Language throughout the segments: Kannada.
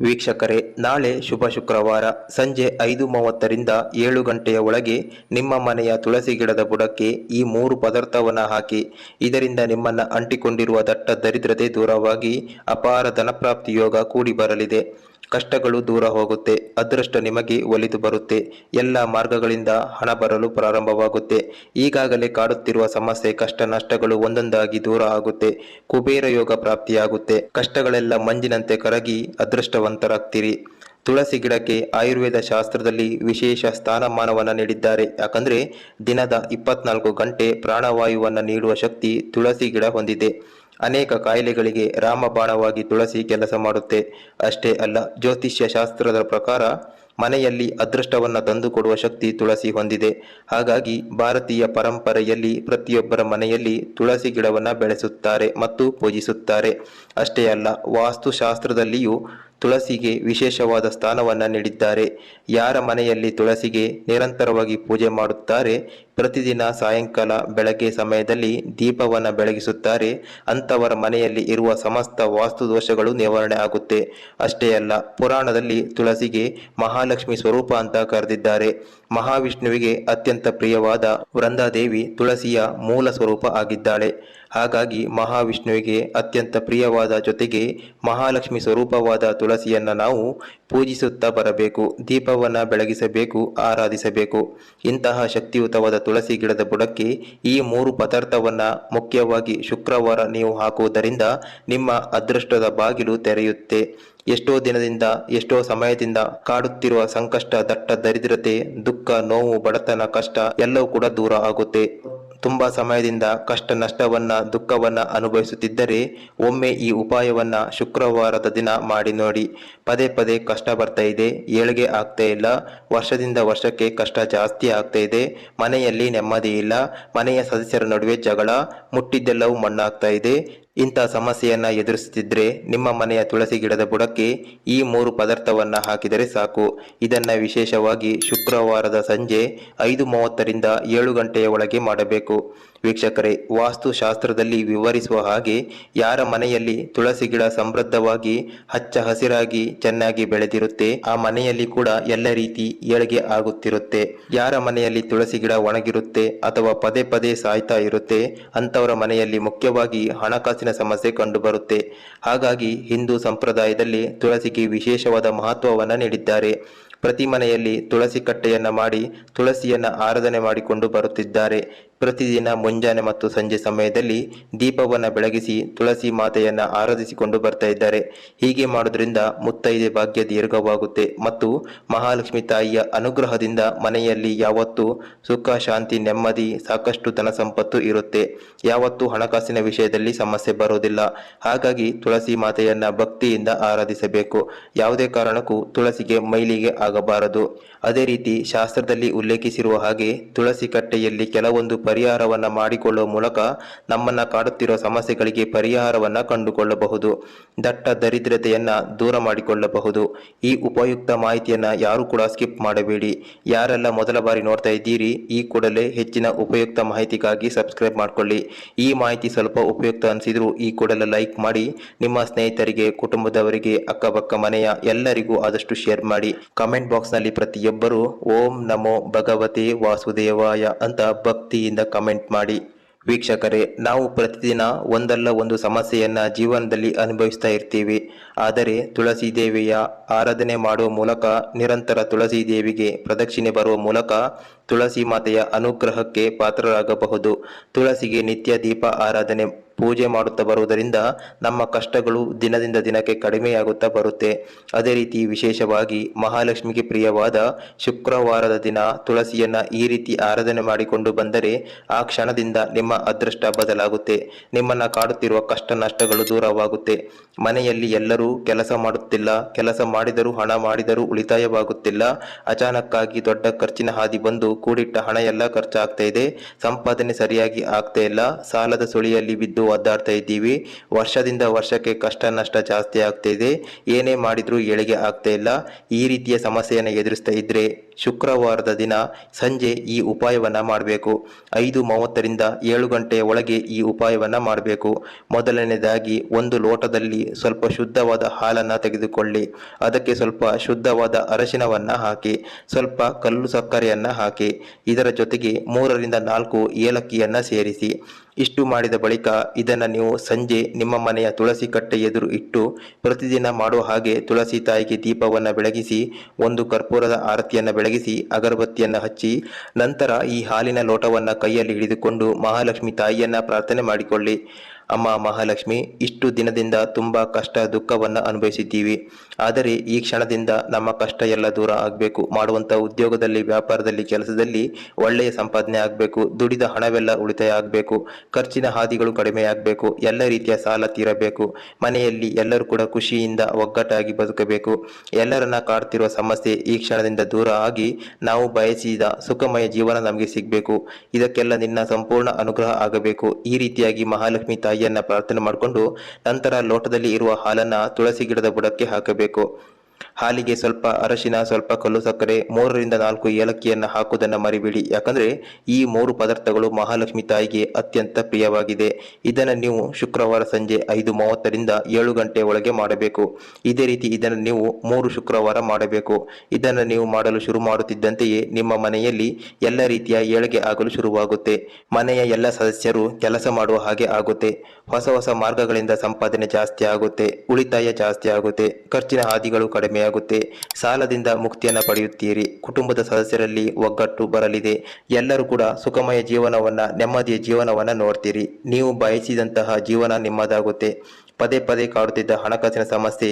ವೀಕ್ಷಕರೇ, ನಾಳೆ ಶುಭ ಶುಕ್ರವಾರ ಸಂಜೆ ಐದು ಮೂವತ್ತರಿಂದ ಏಳು ಗಂಟೆಯ ಒಳಗೆ ನಿಮ್ಮ ಮನೆಯ ತುಳಸಿ ಗಿಡದ ಬುಡಕ್ಕೆ ಈ ಮೂರು ಪದಾರ್ಥವನ್ನ ಹಾಕಿ, ಇದರಿಂದ ನಿಮ್ಮನ್ನ ಅಂಟಿಕೊಂಡಿರುವ ದಟ್ಟ ದರಿದ್ರತೆ ದೂರವಾಗಿ ಅಪಾರ ಧನಪ್ರಾಪ್ತಿ ಯೋಗ ಕೂಡಿ ಬರಲಿದೆ. ಕಷ್ಟಗಳು ದೂರ ಹೋಗುತ್ತೆ, ಅದೃಷ್ಟ ನಿಮಗೆ ಒಲಿದು ಬರುತ್ತೆ, ಎಲ್ಲ ಮಾರ್ಗಗಳಿಂದ ಹಣ ಬರಲು ಪ್ರಾರಂಭವಾಗುತ್ತೆ. ಈಗಾಗಲೇ ಕಾಡುತ್ತಿರುವ ಸಮಸ್ಯೆ, ಕಷ್ಟ ನಷ್ಟಗಳು ಒಂದೊಂದಾಗಿ ದೂರ ಆಗುತ್ತೆ, ಕುಬೇರ ಯೋಗ ಪ್ರಾಪ್ತಿಯಾಗುತ್ತೆ. ಕಷ್ಟಗಳೆಲ್ಲ ಮಂಜಿನಂತೆ ಕರಗಿ ಅದೃಷ್ಟವಂತರಾಗ್ತೀರಿ ತುಳಸಿ ಗಿಡಕ್ಕೆ ಆಯುರ್ವೇದ ಶಾಸ್ತ್ರದಲ್ಲಿ ವಿಶೇಷ ಸ್ಥಾನಮಾನವನ್ನು ನೀಡಿದ್ದಾರೆ. ಯಾಕಂದ್ರೆ ದಿನದ ಇಪ್ಪತ್ನಾಲ್ಕು ಗಂಟೆ ಪ್ರಾಣವಾಯುವನ್ನು ನೀಡುವ ಶಕ್ತಿ ತುಳಸಿ ಗಿಡ ಹೊಂದಿದೆ. ಅನೇಕ ಕಾಯಿಲೆಗಳಿಗೆ ರಾಮಬಾಣವಾಗಿ ತುಳಸಿ ಕೆಲಸ ಮಾಡುತ್ತೆ. ಅಷ್ಟೇ ಅಲ್ಲ, ಜ್ಯೋತಿಷ್ಯ ಶಾಸ್ತ್ರದ ಪ್ರಕಾರ ಮನೆಯಲ್ಲಿ ಅದೃಷ್ಟವನ್ನು ತಂದುಕೊಡುವ ಶಕ್ತಿ ತುಳಸಿ ಹೊಂದಿದೆ. ಹಾಗಾಗಿ ಭಾರತೀಯ ಪರಂಪರೆಯಲ್ಲಿ ಪ್ರತಿಯೊಬ್ಬರ ಮನೆಯಲ್ಲಿ ತುಳಸಿ ಗಿಡವನ್ನು ಬೆಳೆಸುತ್ತಾರೆ ಮತ್ತು ಪೂಜಿಸುತ್ತಾರೆ. ಅಷ್ಟೇ ಅಲ್ಲ, ವಾಸ್ತುಶಾಸ್ತ್ರದಲ್ಲಿಯೂ ತುಳಸಿಗೆ ವಿಶೇಷವಾದ ಸ್ಥಾನವನ್ನು ನೀಡಿದ್ದಾರೆ. ಯಾರ ಮನೆಯಲ್ಲಿ ತುಳಸಿಗೆ ನಿರಂತರವಾಗಿ ಪೂಜೆ ಮಾಡುತ್ತಾರೆ? ಪ್ರತಿದಿನ ಸಾಯಂಕಾಲ ಬೆಳಗ್ಗೆ ಸಮಯದಲ್ಲಿ ದೀಪವನ್ನು ಬೆಳಗಿಸುತ್ತಾರೆ. ಅಂಥವರ ಮನೆಯಲ್ಲಿ ಇರುವ ಸಮಸ್ತ ವಾಸ್ತು ದೋಷಗಳು ನಿವಾರಣೆ ಆಗುತ್ತೆ. ಅಷ್ಟೇ ಅಲ್ಲ, ಪುರಾಣದಲ್ಲಿ ತುಳಸಿಗೆ ಮಹಾಲಕ್ಷ್ಮಿ ಸ್ವರೂಪ ಅಂತ ಕರೆದಿದ್ದಾರೆ. ಮಹಾವಿಷ್ಣುವಿಗೆ ಅತ್ಯಂತ ಪ್ರಿಯವಾದ ವೃಂದಾದೇವಿ ತುಳಸಿಯ ಮೂಲ ಸ್ವರೂಪ ಆಗಿದ್ದಾಳೆ. ಹಾಗಾಗಿ ಮಹಾವಿಷ್ಣುವಿಗೆ ಅತ್ಯಂತ ಪ್ರಿಯವಾದ ಜೊತೆಗೆ ಮಹಾಲಕ್ಷ್ಮಿ ಸ್ವರೂಪವಾದ ತುಳಸಿಯನ್ನು ನಾವು ಪೂಜಿಸುತ್ತಾ ಬರಬೇಕು, ದೀಪವನ್ನು ಬೆಳಗಿಸಬೇಕು, ಆರಾಧಿಸಬೇಕು. ಇಂತಹ ಶಕ್ತಿಯುತವಾದ ತುಳಸಿ ಗಿಡದ ಬುಡಕ್ಕೆ ಈ ಮೂರು ಪದಾರ್ಥವನ್ನು ಮುಖ್ಯವಾಗಿ ಶುಕ್ರವಾರ ನೀವು ಹಾಕುವುದರಿಂದ ನಿಮ್ಮ ಅದೃಷ್ಟದ ಬಾಗಿಲು ತೆರೆಯುತ್ತೆ. ಎಷ್ಟೋ ದಿನದಿಂದ, ಎಷ್ಟೋ ಸಮಯದಿಂದ ಕಾಡುತ್ತಿರುವ ಸಂಕಷ್ಟ, ದಟ್ಟ, ದರಿದ್ರತೆ, ದುಃಖ, ನೋವು, ಬಡತನ, ಕಷ್ಟ ಎಲ್ಲವೂ ಕೂಡ ದೂರ ಆಗುತ್ತೆ. ತುಂಬಾ ಸಮಯದಿಂದ ಕಷ್ಟ, ನಷ್ಟವನ್ನ, ದುಃಖವನ್ನ ಅನುಭವಿಸುತ್ತಿದ್ದರೆ ಒಮ್ಮೆ ಈ ಉಪಾಯವನ್ನ ಶುಕ್ರವಾರದ ದಿನ ಮಾಡಿ ನೋಡಿ. ಪದೇ ಪದೇ ಕಷ್ಟ ಬರ್ತಾ ಇದೆ, ಏಳಿಗೆ ಆಗ್ತಾ ಇಲ್ಲ, ವರ್ಷದಿಂದ ವರ್ಷಕ್ಕೆ ಕಷ್ಟ ಜಾಸ್ತಿ ಆಗ್ತಾ ಇದೆ, ಮನೆಯಲ್ಲಿ ನೆಮ್ಮದಿ ಇಲ್ಲ, ಮನೆಯ ಸದಸ್ಯರ ನಡುವೆ ಜಗಳ, ಮುಟ್ಟಿದ್ದೆಲ್ಲವೂ ಮಣ್ಣಾಗ್ತಾ ಇದೆ ಇಂಥ ಸಮಸ್ಯೆಯನ್ನು ಎದುರಿಸುತ್ತಿದ್ದರೆ ನಿಮ್ಮ ಮನೆಯ ತುಳಸಿ ಗಿಡದ ಬುಡಕ್ಕೆ ಈ ಮೂರು ಪದಾರ್ಥವನ್ನ ಹಾಕಿದರೆ ಸಾಕು. ಇದನ್ನ ವಿಶೇಷವಾಗಿ ಶುಕ್ರವಾರದ ಸಂಜೆ ಐದು ಮೂವತ್ತರಿಂದ ಏಳು ಗಂಟೆಯ ಒಳಗೆ ಮಾಡಬೇಕು. ವೀಕ್ಷಕರೇ, ವಾಸ್ತುಶಾಸ್ತ್ರದಲ್ಲಿ ವಿವರಿಸುವ ಹಾಗೆ ಯಾರ ಮನೆಯಲ್ಲಿ ತುಳಸಿ ಗಿಡ ಸಮೃದ್ಧವಾಗಿ, ಹಚ್ಚ ಹಸಿರಾಗಿ, ಚೆನ್ನಾಗಿ ಬೆಳೆದಿರುತ್ತೆ, ಆ ಮನೆಯಲ್ಲಿ ಕೂಡ ಎಲ್ಲ ರೀತಿ ಏಳಿಗೆ ಆಗುತ್ತಿರುತ್ತೆ. ಯಾರ ಮನೆಯಲ್ಲಿ ತುಳಸಿ ಗಿಡ ಒಣಗಿರುತ್ತೆ ಅಥವಾ ಪದೇ ಪದೇ ಸಾಯ್ತಾ ಇರುತ್ತೆ ಅಂತವರ ಮನೆಯಲ್ಲಿ ಮುಖ್ಯವಾಗಿ ಹಣಕಾಸಿನ ಸಮಸ್ಯೆ ಕಂಡುಬರುತ್ತೆ. ಹಾಗಾಗಿ ಹಿಂದೂ ಸಂಪ್ರದಾಯದಲ್ಲಿ ತುಳಸಿಗೆ ವಿಶೇಷವಾದ ಮಹತ್ವವನ್ನು ನೀಡಿದ್ದಾರೆ. ಪ್ರತಿ ಮನೆಯಲ್ಲಿ ತುಳಸಿ ಕಟ್ಟೆಯನ್ನ ಮಾಡಿ, ತುಳಸಿಯನ್ನ ಆರಾಧನೆ ಮಾಡಿಕೊಂಡು ಬರುತ್ತಿದ್ದಾರೆ. ಪ್ರತಿದಿನ ಮುಂಜಾನೆ ಮತ್ತು ಸಂಜೆ ಸಮಯದಲ್ಲಿ ದೀಪವನ್ನು ಬೆಳಗಿಸಿ ತುಳಸಿ ಮಾತೆಯನ್ನ ಆರಾಧಿಸಿಕೊಂಡು ಬರ್ತಾ ಇದ್ದಾರೆ. ಹೀಗೆ ಮಾಡೋದ್ರಿಂದ ಮುತ್ತೈದೆ ಭಾಗ್ಯ ದೀರ್ಘವಾಗುತ್ತೆ ಮತ್ತು ಮಹಾಲಕ್ಷ್ಮಿ ತಾಯಿಯ ಅನುಗ್ರಹದಿಂದ ಮನೆಯಲ್ಲಿ ಯಾವತ್ತೂ ಸುಖ, ಶಾಂತಿ, ನೆಮ್ಮದಿ, ಸಾಕಷ್ಟು ಧನ ಸಂಪತ್ತು ಇರುತ್ತೆ. ಯಾವತ್ತೂ ಹಣಕಾಸಿನ ವಿಷಯದಲ್ಲಿ ಸಮಸ್ಯೆ ಬರೋದಿಲ್ಲ. ಹಾಗಾಗಿ ತುಳಸಿ ಮಾತೆಯನ್ನ ಭಕ್ತಿಯಿಂದ ಆರಾಧಿಸಬೇಕು. ಯಾವುದೇ ಕಾರಣಕ್ಕೂ ತುಳಸಿಗೆ ಮೈಲಿಗೆ ಆಗಬಾರದು. ಅದೇ ರೀತಿ ಶಾಸ್ತ್ರದಲ್ಲಿ ಉಲ್ಲೇಖಿಸಿರುವ ಹಾಗೆ ತುಳಸಿ ಕಟ್ಟೆಯಲ್ಲಿ ಕೆಲವೊಂದು ಪರಿಹಾರವನ್ನ ಮಾಡಿಕೊಳ್ಳುವ ಮೂಲಕ ನಮ್ಮನ್ನ ಕಾಡುತ್ತಿರುವ ಸಮಸ್ಯೆಗಳಿಗೆ ಪರಿಹಾರವನ್ನ ಕಂಡುಕೊಳ್ಳಬಹುದು. ದಟ್ಟ ದರಿದ್ರತೆಯನ್ನು ದೂರ ಮಾಡಿಕೊಳ್ಳಬಹುದು. ಈ ಉಪಯುಕ್ತ ಮಾಹಿತಿಯನ್ನ ಯಾರು ಕೂಡ ಸ್ಕಿಪ್ ಮಾಡಬೇಡಿ. ಯಾರೆಲ್ಲ ಮೊದಲ ಬಾರಿ ನೋಡ್ತಾ ಇದ್ದೀರಿ, ಈ ಕೂಡಲೇ ಹೆಚ್ಚಿನ ಉಪಯುಕ್ತ ಮಾಹಿತಿಗಾಗಿ ಸಬ್ಸ್ಕ್ರೈಬ್ ಮಾಡ್ಕೊಳ್ಳಿ. ಈ ಮಾಹಿತಿ ಸ್ವಲ್ಪ ಉಪಯುಕ್ತ ಅನಿಸಿದ್ರು ಈ ಕೂಡಲೇ ಲೈಕ್ ಮಾಡಿ. ನಿಮ್ಮ ಸ್ನೇಹಿತರಿಗೆ, ಕುಟುಂಬದವರಿಗೆ, ಅಕ್ಕಪಕ್ಕ ಮನೆಯ ಎಲ್ಲರಿಗೂ ಆದಷ್ಟು ಶೇರ್ ಮಾಡಿ. ಕಮೆಂಟ್ ಬಾಕ್ಸ್ನಲ್ಲಿ ಪ್ರತಿಯೊಬ್ಬರು ಓಂ ನಮೋ ಭಗವತಿ ವಾಸುದೇವಾಯ ಅಂತ ಭಕ್ತಿಯಿಂದ ಕಮೆಂಟ್ ಮಾಡಿ. ವೀಕ್ಷಕರೇ ನಾವು ಪ್ರತಿದಿನ ಒಂದಲ್ಲ ಒಂದು ಸಮಸ್ಯೆಯನ್ನು ಜೀವನದಲ್ಲಿ ಅನುಭವಿಸ್ತಾ ಇರ್ತೀವಿ. ಆದರೆ ತುಳಸಿ ದೇವಿಯ ಆರಾಧನೆ ಮಾಡುವ ಮೂಲಕ ನಿರಂತರ ತುಳಸಿ ದೇವಿಗೆ ಪ್ರದಕ್ಷಿಣೆ ಬರುವ ಮೂಲಕ ತುಳಸಿ ಮಾತೆಯ ಅನುಗ್ರಹಕ್ಕೆ ಪಾತ್ರರಾಗಬಹುದು. ತುಳಸಿಗೆ ನಿತ್ಯ ದೀಪ ಆರಾಧನೆ, ಪೂಜೆ ಮಾಡುತ್ತಾ ಬರುವುದರಿಂದ ನಮ್ಮ ಕಷ್ಟಗಳು ದಿನದಿಂದ ದಿನಕ್ಕೆ ಕಡಿಮೆಯಾಗುತ್ತಾ ಬರುತ್ತೆ. ಅದೇ ರೀತಿ ವಿಶೇಷವಾಗಿ ಮಹಾಲಕ್ಷ್ಮಿಗೆ ಪ್ರಿಯವಾದ ಶುಕ್ರವಾರದ ದಿನ ತುಳಸಿಯನ್ನ ಈ ರೀತಿ ಆರಾಧನೆ ಮಾಡಿಕೊಂಡು ಬಂದರೆ ಆ ಕ್ಷಣದಿಂದ ನಿಮ್ಮ ಅದೃಷ್ಟ ಬದಲಾಗುತ್ತೆ. ನಿಮ್ಮನ್ನ ಕಾಡುತ್ತಿರುವ ಕಷ್ಟ ನಷ್ಟಗಳು ದೂರವಾಗುತ್ತೆ. ಮನೆಯಲ್ಲಿ ಎಲ್ಲರೂ ಕೆಲಸ ಮಾಡುತ್ತಿಲ್ಲ. ಕೆಲಸ ಮಾಡಿದರೂ ಹಣ ಮಾಡಿದರೂ ಉಳಿತಾಯವಾಗುತ್ತಿಲ್ಲ. ಅಚಾನಕ್ಕಾಗಿ ದೊಡ್ಡ ಖರ್ಚಿನ ಹಾದಿ ಬಂದು ಕೂಡಿಟ್ಟ ಹಣ ಎಲ್ಲ ಖರ್ಚಾಗ್ತಾ ಇದೆ. ಸಂಪಾದನೆ ಸರಿಯಾಗಿ ಆಗ್ತಾ ಇಲ್ಲ. ಸಾಲದ ಸುಳಿಯಲ್ಲಿ ಬಿದ್ದು ಒದ್ದಾಡ್ತಾ ಇದ್ದೀವಿ. ವರ್ಷದಿಂದ ವರ್ಷಕ್ಕೆ ಕಷ್ಟ ನಷ್ಟ ಜಾಸ್ತಿ ಆಗ್ತಾ ಇದೆ. ಏನೇ ಮಾಡಿದರೂ ಏಳಿಗೆ ಆಗ್ತಾ ಇಲ್ಲ. ಈ ರೀತಿಯ ಸಮಸ್ಯೆಯನ್ನು ಎದುರಿಸ್ತಾ ಇದ್ರೆ ಶುಕ್ರವಾರದ ದಿನ ಸಂಜೆ ಈ ಉಪಾಯವನ್ನ ಮಾಡಬೇಕು. ಐದು ಮೂವತ್ತರಿಂದ ಏಳು ಗಂಟೆಯ ಒಳಗೆ ಈ ಉಪಾಯವನ್ನ ಮಾಡಬೇಕು. ಮೊದಲನೇದಾಗಿ ಒಂದು ಲೋಟದಲ್ಲಿ ಸ್ವಲ್ಪ ಶುದ್ಧವಾದ ಶುದ್ಧವಾದ ಹಾಲನ್ನು ತೆಗೆದುಕೊಳ್ಳಿ. ಅದಕ್ಕೆ ಸ್ವಲ್ಪ ಶುದ್ಧವಾದ ಅರಶಿನವನ್ನು ಹಾಕಿ, ಸ್ವಲ್ಪ ಕಲ್ಲು ಸಕ್ಕರೆಯನ್ನು ಹಾಕಿ, ಇದರ ಜೊತೆಗೆ ಮೂರರಿಂದ ನಾಲ್ಕು ಏಲಕ್ಕಿಯನ್ನು ಸೇರಿಸಿ. ಇಷ್ಟು ಮಾಡಿದ ಬಳಿಕ ಇದನ್ನು ನೀವು ಸಂಜೆ ನಿಮ್ಮ ಮನೆಯ ತುಳಸಿ ಕಟ್ಟೆ ಎದುರು ಇಟ್ಟು ಪ್ರತಿದಿನ ಮಾಡುವ ಹಾಗೆ ತುಳಸಿ ತಾಯಿಗೆ ದೀಪವನ್ನು ಬೆಳಗಿಸಿ, ಒಂದು ಕರ್ಪೂರದ ಆರತಿಯನ್ನು ಬೆಳಗಿಸಿ, ಅಗರಬತ್ತಿಯನ್ನು ಹಚ್ಚಿ, ನಂತರ ಈ ಹಾಲಿನ ಲೋಟವನ್ನು ಕೈಯಲ್ಲಿ ಹಿಡಿದುಕೊಂಡು ಮಹಾಲಕ್ಷ್ಮಿ ತಾಯಿಯನ್ನು ಪ್ರಾರ್ಥನೆ ಮಾಡಿಕೊಳ್ಳಿ. ಅಮ್ಮ ಮಹಾಲಕ್ಷ್ಮಿ, ಇಷ್ಟು ದಿನದಿಂದ ತುಂಬ ಕಷ್ಟ ದುಃಖವನ್ನು ಅನುಭವಿಸಿದ್ದೀವಿ. ಆದರೆ ಈ ಕ್ಷಣದಿಂದ ನಮ್ಮ ಕಷ್ಟ ಎಲ್ಲ ದೂರ ಆಗಬೇಕು. ಮಾಡುವಂಥ ಉದ್ಯೋಗದಲ್ಲಿ, ವ್ಯಾಪಾರದಲ್ಲಿ, ಕೆಲಸದಲ್ಲಿ ಒಳ್ಳೆಯ ಸಂಪಾದನೆ ಆಗಬೇಕು. ದುಡಿದ ಹಣವೆಲ್ಲ ಉಳಿತಾಯ ಆಗಬೇಕು. ಖರ್ಚಿನ ಹಾದಿಗಳು ಕಡಿಮೆಯಾಗಬೇಕು. ಎಲ್ಲ ರೀತಿಯ ಸಾಲ ತೀರಬೇಕು. ಮನೆಯಲ್ಲಿ ಎಲ್ಲರೂ ಕೂಡ ಖುಷಿಯಿಂದ ಒಗ್ಗಟ್ಟಾಗಿ ಬದುಕಬೇಕು. ಎಲ್ಲರನ್ನ ಕಾಡ್ತಿರುವ ಸಮಸ್ಯೆ ಈ ಕ್ಷಣದಿಂದ ದೂರ ಆಗಿ ನಾವು ಬಯಸಿದ ಸುಖಮಯ ಜೀವನ ನಮಗೆ ಸಿಗಬೇಕು. ಇದಕ್ಕೆಲ್ಲ ನಿನ್ನ ಸಂಪೂರ್ಣ ಅನುಗ್ರಹ ಆಗಬೇಕು. ಈ ರೀತಿಯಾಗಿ ಮಹಾಲಕ್ಷ್ಮಿ ತಾಯಿಯನ್ನ ಪ್ರಾರ್ಥನೆ ಮಾಡಿಕೊಂಡು ನಂತರ ಲೋಟದಲ್ಲಿ ಇರುವ ಹಾಲನ್ನ ತುಳಸಿ ಗಿಡದ ಬುಡಕ್ಕೆ ಹಾಕಬೇಕು. ಹಾಲಿಗೆ ಸ್ವಲ್ಪ ಅರಶಿನ, ಸ್ವಲ್ಪ ಕಲ್ಲು ಸಕ್ಕರೆ, ಮೂರರಿಂದ ನಾಲ್ಕು ಏಲಕ್ಕಿಯನ್ನು ಹಾಕುವುದನ್ನು ಮರಿಬೇಡಿ. ಯಾಕಂದ್ರೆ ಈ ಮೂರು ಪದಾರ್ಥಗಳು ಮಹಾಲಕ್ಷ್ಮಿ ತಾಯಿಗೆ ಅತ್ಯಂತ ಪ್ರಿಯವಾಗಿದೆ. ಇದನ್ನು ನೀವು ಶುಕ್ರವಾರ ಸಂಜೆ ಐದು ಮೂವತ್ತರಿಂದ ಏಳು ಗಂಟೆ ಒಳಗೆ ಮಾಡಬೇಕು. ಇದೇ ರೀತಿ ಇದನ್ನು ನೀವು ಮೂರು ಶುಕ್ರವಾರ ಮಾಡಬೇಕು. ಇದನ್ನು ನೀವು ಮಾಡಲು ಶುರು ಮಾಡುತ್ತಿದ್ದಂತೆಯೇ ನಿಮ್ಮ ಮನೆಯಲ್ಲಿ ಎಲ್ಲ ರೀತಿಯ ಏಳಿಗೆ ಆಗಲು ಶುರುವಾಗುತ್ತೆ. ಮನೆಯ ಎಲ್ಲ ಸದಸ್ಯರು ಕೆಲಸ ಮಾಡುವ ಹಾಗೆ ಆಗುತ್ತೆ. ಹೊಸ ಹೊಸ ಮಾರ್ಗಗಳಿಂದ ಸಂಪಾದನೆ ಜಾಸ್ತಿ ಆಗುತ್ತೆ. ಉಳಿತಾಯ ಜಾಸ್ತಿ ಆಗುತ್ತೆ. ಖರ್ಚಿನ ಹಾದಿಗಳು ಕಡಿಮೆಯಾಗುತ್ತೆ. ಸಾಲದಿಂದ ಮುಕ್ತಿಯನ್ನು ಪಡೆಯುತ್ತೀರಿ. ಕುಟುಂಬದ ಸದಸ್ಯರಲ್ಲಿ ಒಗ್ಗಟ್ಟು ಬರಲಿದೆ. ಎಲ್ಲರೂ ಕೂಡ ಸುಖಮಯ ಜೀವನವನ್ನ, ನೆಮ್ಮದಿಯ ಜೀವನವನ್ನ ನೋಡ್ತೀರಿ. ನೀವು ಬಯಸಿದಂತಹ ಜೀವನ ನಿಮ್ಮದಾಗುತ್ತೆ. ಪದೇ ಪದೇ ಕಾಡುತ್ತಿದ್ದ ಹಣಕಾಸಿನ ಸಮಸ್ಯೆ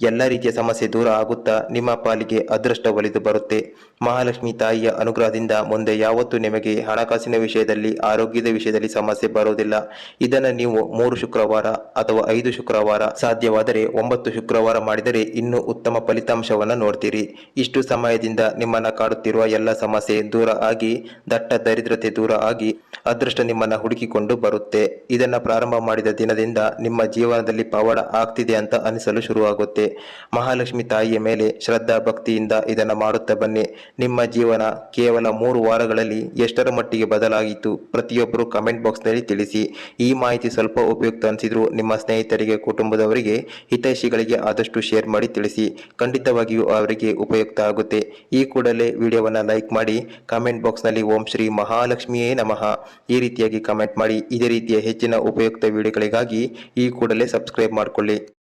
ಎಲ್ಲ ರೀತಿಯ ಸಮಸ್ಯೆ ದೂರ ಆಗುತ್ತಾ ನಿಮ್ಮ ಪಾಲಿಗೆ ಅದೃಷ್ಟ ಒಲಿದು ಬರುತ್ತೆ. ಮಹಾಲಕ್ಷ್ಮಿ ತಾಯಿಯ ಅನುಗ್ರಹದಿಂದ ಮುಂದೆ ಯಾವತ್ತೂ ನಿಮಗೆ ಹಣಕಾಸಿನ ವಿಷಯದಲ್ಲಿ, ಆರೋಗ್ಯದ ವಿಷಯದಲ್ಲಿ ಸಮಸ್ಯೆ ಬರುವುದಿಲ್ಲ. ಇದನ್ನು ನೀವು ಮೂರು ಶುಕ್ರವಾರ ಅಥವಾ ಐದು ಶುಕ್ರವಾರ ಸಾಧ್ಯವಾದರೆ ಒಂಬತ್ತು ಶುಕ್ರವಾರ ಮಾಡಿದರೆ ಇನ್ನೂ ಉತ್ತಮ ಫಲಿತಾಂಶವನ್ನು ನೋಡ್ತೀರಿ. ಇಷ್ಟು ಸಮಯದಿಂದ ನಿಮ್ಮನ್ನ ಕಾಡುತ್ತಿರುವ ಎಲ್ಲ ಸಮಸ್ಯೆ ದೂರ ಆಗಿ, ದಟ್ಟ ದರಿದ್ರತೆ ದೂರ ಆಗಿ ಅದೃಷ್ಟ ನಿಮ್ಮನ್ನ ಹುಡುಕಿಕೊಂಡು ಬರುತ್ತೆ. ಇದನ್ನ ಪ್ರಾರಂಭ ಮಾಡಿದ ದಿನದಿಂದ ನಿಮ್ಮ ಜೀವನದಲ್ಲಿ ಪವಾಡ ಆಗ್ತಿದೆ ಅಂತ ಅನಿಸಲು ಶುರುವಾಗುತ್ತೆ. ಮಹಾಲಕ್ಷ್ಮಿ ತಾಯಿಯ ಮೇಲೆ ಶ್ರದ್ಧಾ ಭಕ್ತಿಯಿಂದ ಇದನ್ನು ಮಾಡುತ್ತಾ ಬನ್ನಿ. ನಿಮ್ಮ ಜೀವನ ಕೇವಲ ಮೂರು ವಾರಗಳಲ್ಲಿ ಎಷ್ಟರ ಮಟ್ಟಿಗೆ ಬದಲಾಗಿತ್ತು? ಪ್ರತಿಯೊಬ್ಬರು ಕಮೆಂಟ್ ಬಾಕ್ಸ್ನಲ್ಲಿ ತಿಳಿಸಿ. ಈ ಮಾಹಿತಿ ಸ್ವಲ್ಪ ಉಪಯುಕ್ತ ಅನಿಸಿದ್ರು ನಿಮ್ಮ ಸ್ನೇಹಿತರಿಗೆ, ಕುಟುಂಬದವರಿಗೆ, ಹಿತೈಷಿಗಳಿಗೆ ಆದಷ್ಟು ಶೇರ್ ಮಾಡಿ ತಿಳಿಸಿ. ಖಂಡಿತವಾಗಿಯೂ ಅವರಿಗೆ ಉಪಯುಕ್ತ ಆಗುತ್ತೆ. ಈ ಕೂಡಲೇ ವಿಡಿಯೋವನ್ನು ಲೈಕ್ ಮಾಡಿ. ಕಮೆಂಟ್ ಬಾಕ್ಸ್ನಲ್ಲಿ ಓಂ ಶ್ರೀ ಮಹಾಲಕ್ಷ್ಮಿಯೇ ನಮಃ. ಈ ರೀತಿಯಾಗಿ ಕಮೆಂಟ್ ಮಾಡಿ. ಇದೇ ರೀತಿಯ ಹೆಚ್ಚಿನ ಉಪಯುಕ್ತ ವಿಡಿಯೋಗಳಿಗಾಗಿ ಈ ಕೂಡಲೇ ಸಬ್ಸ್ಕ್ರೈಬ್ ಮಾಡಿಕೊಳ್ಳಿ.